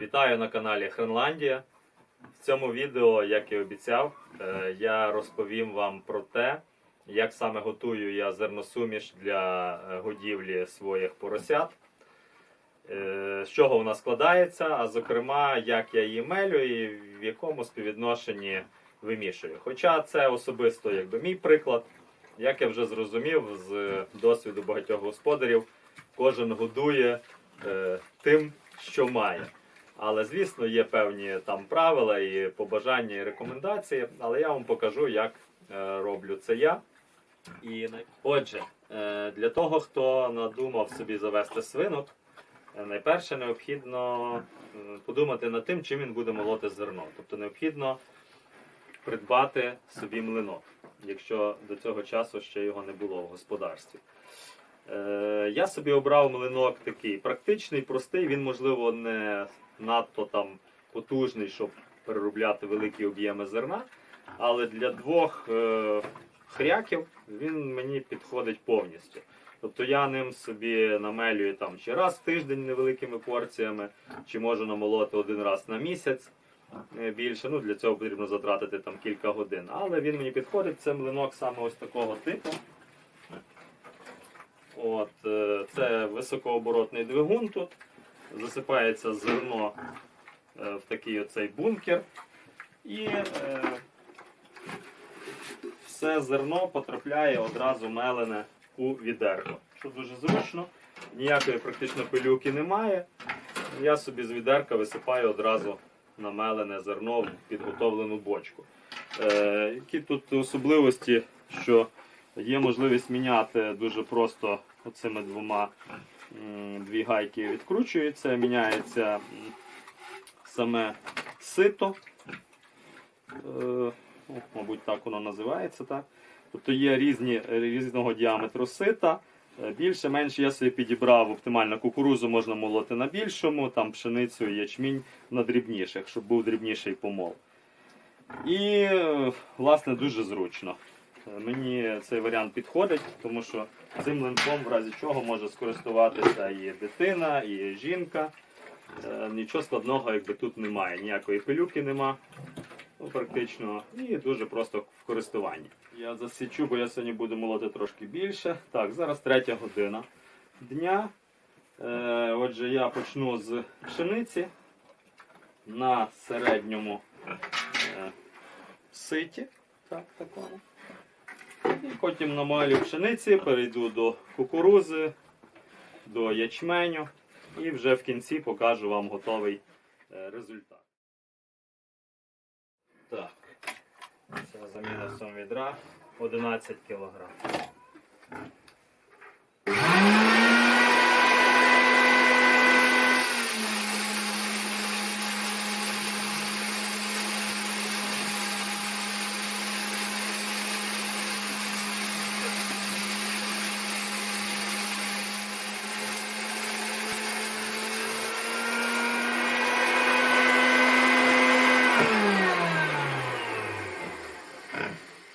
Вітаю на каналі Хренландія. В цьому відео, як і обіцяв, е, я розповім вам про те, як саме готую я зерносуміш для е, годівлі своїх поросят, е, з чого вона складається, а зокрема, як я її мелю і в якому співвідношенні вимішую. Хоча це особисто якби, мій приклад, як я вже зрозумів з досвіду багатьох господарів, кожен годує тим, що має. Але, звісно, є певні там правила і побажання, і рекомендації, але я вам покажу, як е, роблю це я. І отже, е, для того, хто надумав собі завести свинок, е, найперше необхідно подумати над тим, чим він буде молоти зерно. Тобто необхідно придбати собі млинок, якщо до цього часу ще його не було в господарстві. Я собі обрав млинок такий практичний, простий. Він, можливо, не надто там потужний, щоб переробляти великі об'єми зерна. Але для двох е, хряків він мені підходить повністю. Тобто я ним собі намелюю там чи раз в тиждень невеликими порціями, чи можу намолоти один раз на місяць е, більше. Ну, для цього потрібно затратити там кілька годин. Але він мені підходить. Це млинок саме ось такого типу. От, е, це високооборотний двигун тут. Засипається зерно е, в такий оцей бункер. І е, все зерно потрапляє одразу мелене у відерко. Що дуже зручно, ніякої практично пилюки немає. Я собі з відерка висипаю одразу намелене зерно в підготовлену бочку. Е, які тут особливості, що Є можливість міняти дуже просто оцими двома дві гайки відкручуються, міняється саме сито. Е, ну, мабуть, так воно називається. Так? Тобто є різні, різного діаметру сита. Е, Більше, менше я собі підібрав оптимально кукурузу можна молоти на більшому, там пшеницю і ячмінь на дрібніших, щоб був дрібніший помол. І, е, власне, дуже зручно. Мені цей варіант підходить, тому що цим линком в разі чого може скористуватися і дитина, і жінка. Е, Нічого складного якби тут немає, ніякої пилюки нема. Ну, практично, і дуже просто в користуванні. Я засічу, бо я сьогодні буду молоти трошки більше. Так, зараз третя година дня. Е, отже, я почну з пшениці на середньому е, ситі. Так, такому. І потім намалю пшениці, перейду до кукурузи, до ячменю і вже в кінці покажу вам готовий е, результат. Так, це заміна сом відра 11 кг.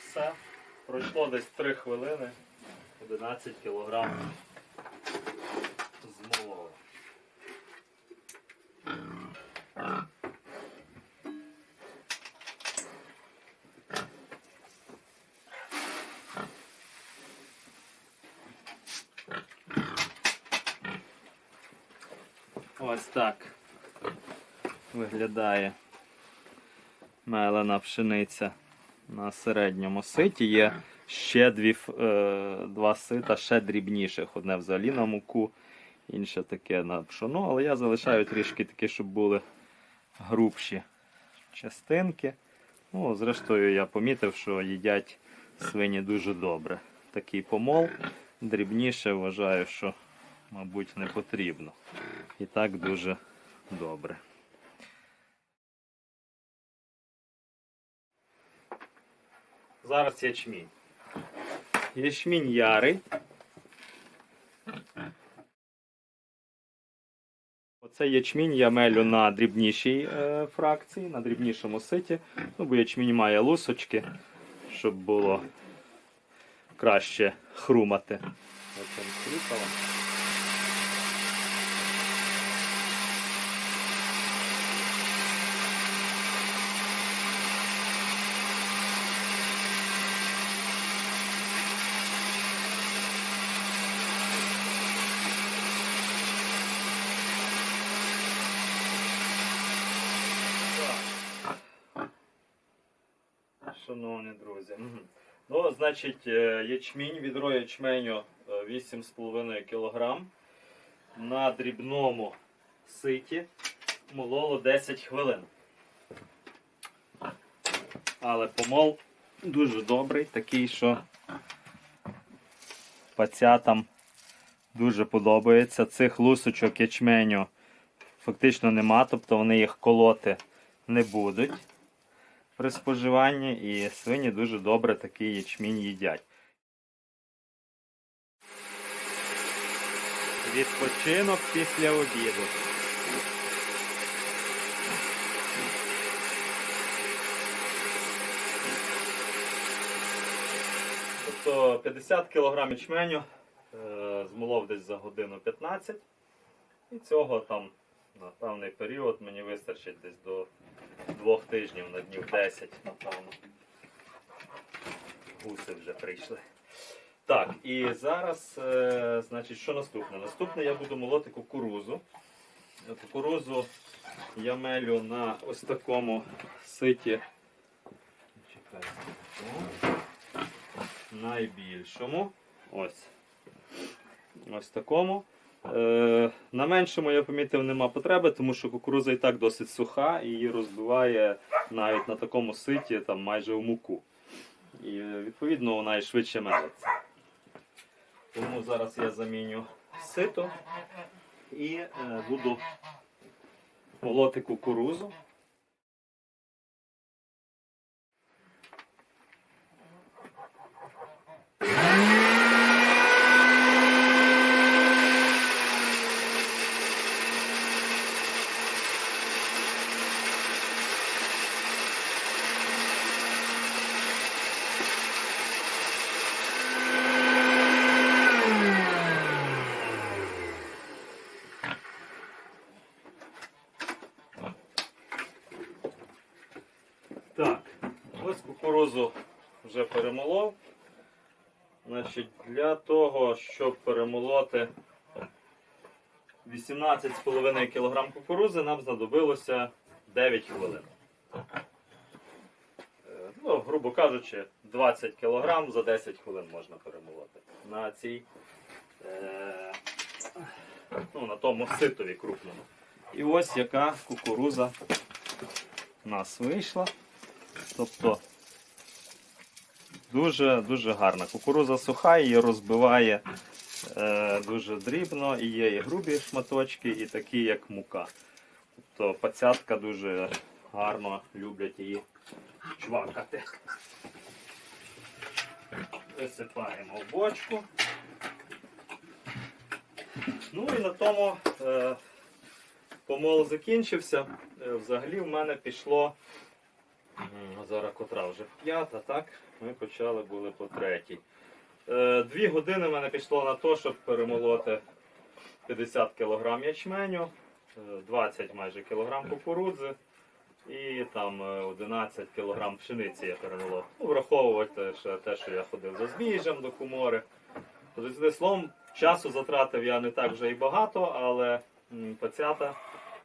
Все. Пройшло десь 3 хвилини. 11 кг змололи. Ось так виглядає мелена пшениця на середньому ситі. Є ще дві, е, два сита, ще дрібніших. Одне взагалі на муку, інше таке на пшоно, але я залишаю трішки такі, щоб були грубші частинки. Ну, зрештою, я помітив, що їдять свині дуже добре. Такий помол дрібніше вважаю, що, мабуть, не потрібно. І так дуже добре. Зараз ячмінь. Ячмінь ярий. Оцей ячмінь я мелю на дрібнішій е, фракції, на дрібнішому ситі. Ну, бо ячмінь має лусочки, щоб було краще хрумати. Оце шановні друзі. Ну, значить, е, ячмінь, відро ячменю е, 8,5 кг. На дрібному ситі мололо 10 хвилин. Але помол дуже добрий, такий, що пацятам дуже подобається. Цих лусочок ячменю фактично нема, тобто вони їх колоти не будуть при споживанні, і свині дуже добре такий ячмінь їдять. Відпочинок після обіду. Тобто 50 кг ячменю е, змолов десь за годину 15. І цього там на певний період мені вистачить десь до двох тижнів на днів 10, напевно. Гуси вже прийшли. Так, і зараз, е, значить, що наступне? Наступне я буду молоти кукурузу. Кукурузу я мелю на ось такому ситі. Найбільшому. Ось. Ось такому. Е, на меншому я помітив нема потреби, тому що кукуруза і так досить суха і її розбиває навіть на такому ситі там майже в муку. І відповідно вона і швидше мелиться. Тому зараз я заміню сито і е, буду молоти кукурузу. Так, ось кукурузу вже перемолов. Значить, для того, щоб перемолоти 18,5 кг кукурузи, нам знадобилося 9 хвилин. Е, Ну, грубо кажучи, 20 кг за 10 хвилин можна перемолоти. На цій е, ну, на тому ситові крупному. І ось яка кукуруза у нас вийшла. Тобто дуже дуже гарна. Кукуруза суха, її розбиває е, дуже дрібно, і є і грубі шматочки, і такі, як мука. Тобто пацятка дуже гарно люблять її чвакати. Висипаємо в бочку. Ну і на тому е, помол закінчився. Е, взагалі в мене пішло. Зараз котра вже п'ята, так? Ми почали були по третій. Е, Дві години в мене пішло на те, щоб перемолоти 50 кг ячменю, е, 20 майже кілограм кукурудзи і там е, 11 кг пшениці я перемолов. Ну, враховувати ще те, що я ходив за збіжжям до кумори. Тобто, словом, часу затратив я не так вже і багато, але пацята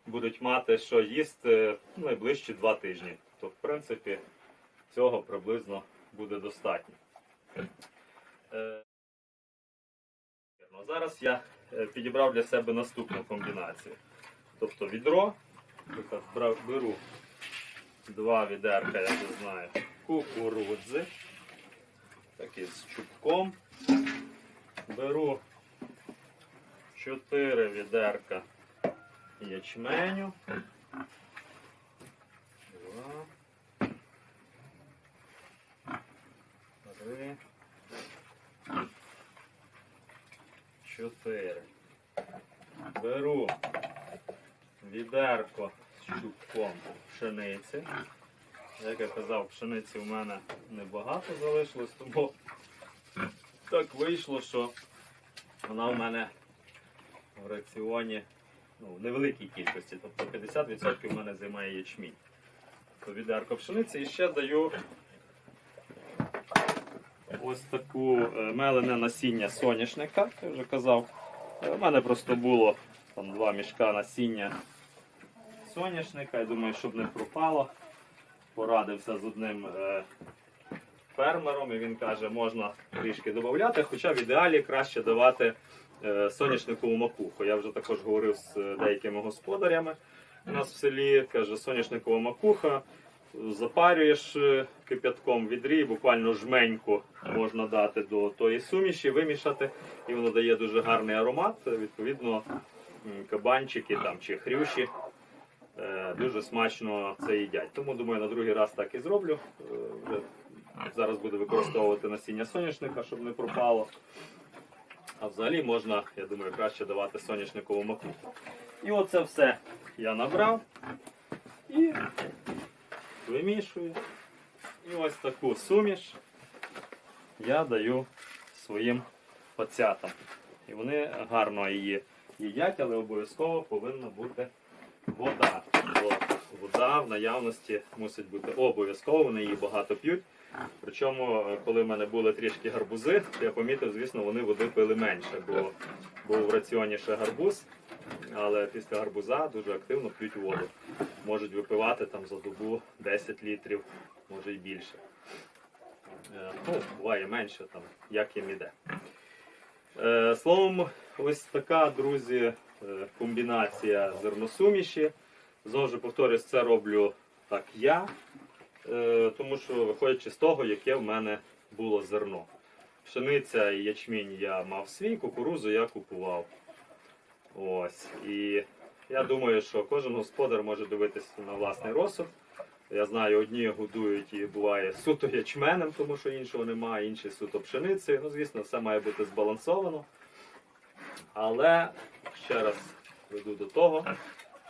будуть мати що їсти найближчі два тижні. То, в принципі, цього приблизно буде достатньо. Е, ну, Зараз я е, підібрав для себе наступну комбінацію. Тобто відро, беру два відерка, я не знаю, кукурудзи, такі з чубком. Беру 4 відерка ячменю. Два. Три. Чотири. Беру відерко з чубком пшениці. Як я казав, пшениці у мене небагато залишилось, тому так вийшло, що вона у мене в раціоні ну, в невеликій кількості, тобто 50% в мене займає ячмінь. То відерко пшениці і ще даю ось таку е, мелене насіння соняшника, я вже казав. Е, У мене просто було там два мішка насіння соняшника. Я думаю, щоб не пропало. Порадився з одним е, фермером, і він каже, можна трішки додати, хоча в ідеалі краще давати е, соняшникову макуху. Я вже також говорив з е, деякими господарями у нас в селі. Каже, соняшникова макуха. Запарюєш е, кип'ятком в відрі, буквально жменьку можна дати до тої суміші, вимішати, і воно дає дуже гарний аромат. Відповідно, кабанчики там чи хрюші е, дуже смачно це їдять. Тому думаю, на другий раз так і зроблю. Е, зараз буду використовувати насіння соняшника, щоб не пропало. А взагалі можна, я думаю, краще давати соняшникову макуху. І оце все я набрав і вимішую. І ось таку суміш я даю своїм пацятам. І вони гарно її їдять, але обов'язково повинна бути вода. Бо вода в наявності мусить бути обов'язково, вони її багато п'ють. Причому, е, коли в мене були трішки гарбузи, то я помітив, звісно, вони води пили менше, бо був в раціоні ще гарбуз, але після гарбуза дуже активно п'ють воду. Можуть випивати там за добу 10 літрів, може й більше. Е, Ну, буває менше, там, як їм іде. Е, Словом, ось така, друзі, е, комбінація зерносуміші. Знову ж повторюсь, це роблю так я, е, тому що виходячи з того, яке в мене було зерно. Пшениця і ячмінь я мав свій, кукурузу я купував. Ось. І я думаю, що кожен господар може дивитися на власний розсуд. Я знаю, одні годують і буває суто ячменем, тому що іншого немає, інші суто пшеницею. Ну, звісно, все має бути збалансовано. Але ще раз веду до того,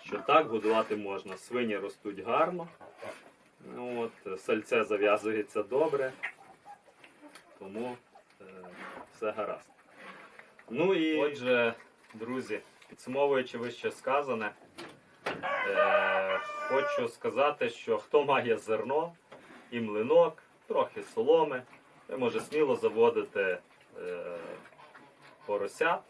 що так годувати можна. Свині ростуть гарно, ну, от, сальце зав'язується добре, тому е, все гаразд. Ну і отже, друзі, підсумовуючи вище сказане, е, хочу сказати, що хто має зерно і млинок, трохи соломи, ви може сміло заводити е, поросят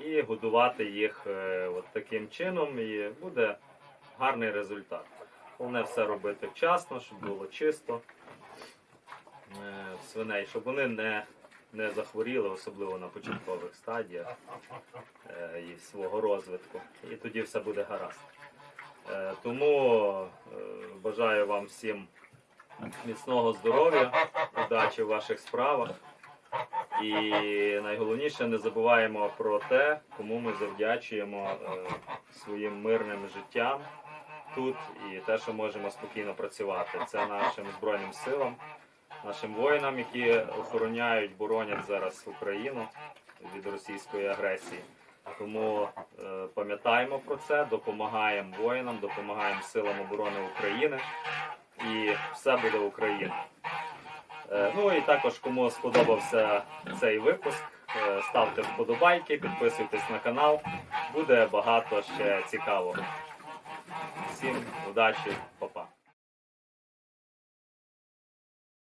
і годувати їх е, от таким чином, і буде гарний результат. Головне все робити вчасно, щоб було чисто е, свиней, щоб вони не, не захворіли, особливо на початкових стадіях е, і свого розвитку. І тоді все буде гаразд. Е, Тому е, бажаю вам всім міцного здоров'я, удачі в ваших справах. І найголовніше не забуваємо про те, кому ми завдячуємо е, своїм мирним життям тут і те, що можемо спокійно працювати. Це нашим збройним силам, нашим воїнам, які охороняють, боронять зараз Україну від російської агресії. Тому е, пам'ятаємо про це, допомагаємо воїнам, допомагаємо силам оборони України, і все буде Україна. Е, Ну і також, кому сподобався цей випуск, е, ставте вподобайки, підписуйтесь на канал. Буде багато ще цікавого. Всім удачі,